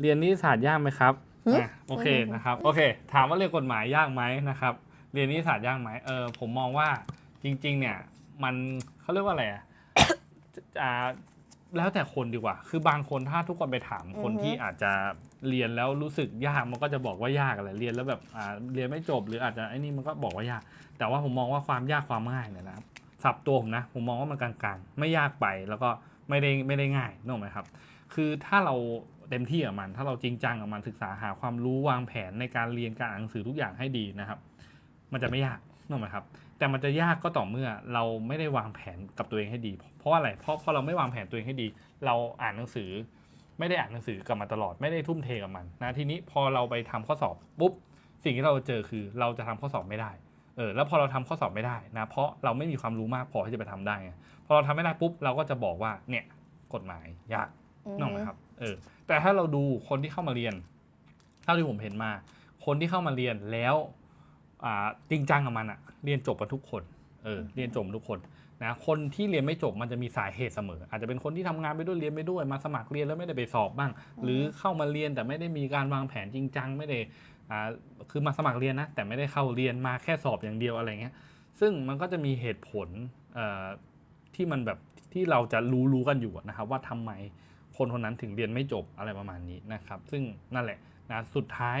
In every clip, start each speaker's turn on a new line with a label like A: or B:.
A: เรียนนิติศาสตร์ยากไหมครับ
B: หึ
A: อะโอเคนะครับ โอเค ถามว่าเรียนกฎหมายยากไหมนะครับ เรียนนิติศาสตร์ยากไหมเออผมมองว่าจริง ๆ เนี่ยมันเขาเรียกว่าอะไรอะอ่าแล้วแต่คนดีกว่า คือบางคนถ้าทุกคนไปถามคน
B: อือฮึ
A: ที่อาจจะเรียนแล้วรู้สึกยากมันก็จะบอกว่ายากอะไรเรียนแล้วแบบอ่าเรียนไม่จบ หรืออาจจะไอ้นี่มันก็บอกว่ายาก แต่ว่าผมมองว่าความยากความง่ายเนี่ยนะครับ สับตัวผมนะ ผมมองว่ามันกลางๆ ไม่ยากไปแล้วก็ไม่ได้ไม่ได้ง่ายนึกไหมครับ คือถ้าเราเต็มที่กับมัน ถ้าเราจริงจังกับมันศึกษาหาความรู้วางแผนในการเรียนการอ่านหนังสือทุกอย่างให้ดีนะครับ มันจะไม่ยากนึกไหมครับ แต่มันจะยากก็ต่อเมื่อเราไม่ได้วางแผนกับตัวเองให้ดี เพราะอะไรเพราะพอเราไม่วางแผนตัวเองให้ดี เราอ่านหนังสือ ไม่ได้อ่านหนังสือกับมันตลอดไม่ได้ทุ่มเทกับมันนะทีนี้พอเราไปทำข้อสอบปุ๊บสิ่งที่เราเจอคือเราจะทำข้อสอบไม่ได้ เออแล้วพอเราทำข้อสอบไม่ได้นะเพราะเราไม่มีความรู้มากพอที่จะไปทำได้ไงพอเราทำไม่ได้ปุ๊บเราก็จะบอกว่าเนี่ยกฎหมายยากนึกออกไหมครับเออแต่ถ้าเราดูคนที่เข้ามาเรียนเท่าที่ผมเห็นมา คนที่เข้ามาเรียนแล้วอ่าจริงจังกับมันอะเรียนจบกันทุกคนเออเรียนจบทุกคนนะคนที่เรียนไม่จบมันจะมีสาเหตุเสมอ อาจจะเป็นคนที่ทำงานไปด้วยเรียนไปด้วยมาสมัครเรียนแล้วไม่ได้ไปสอบบ้าง หรือเข้ามาเรียนแต่ไม่ได้มีการวางแผนจริงจังไม่ได้ อ่าคือมาสมัครเรียนนะ แต่ไม่ได้เข้าเรียนมาแค่สอบอย่างเดียวอะไรเงี้ยซึ่งมันก็จะมีเหตุผลที่มันแบบที่เราจะรู้รู้กันอยู่นะครับ ว่าทำไมคนคนนั้นถึงเรียนไม่จบอะไรประมาณนี้นะครับ ซึ่งนั่นแหละนะสุดท้าย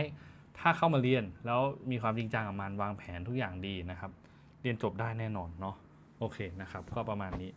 A: ถ้าเข้ามาเรียนแล้วมีความจริงจังกับมันวางแผนทุกอย่างดีนะครับ เรียนจบได้แน่นอนเนาะโอเคนะครับ ก็ประมาณนี้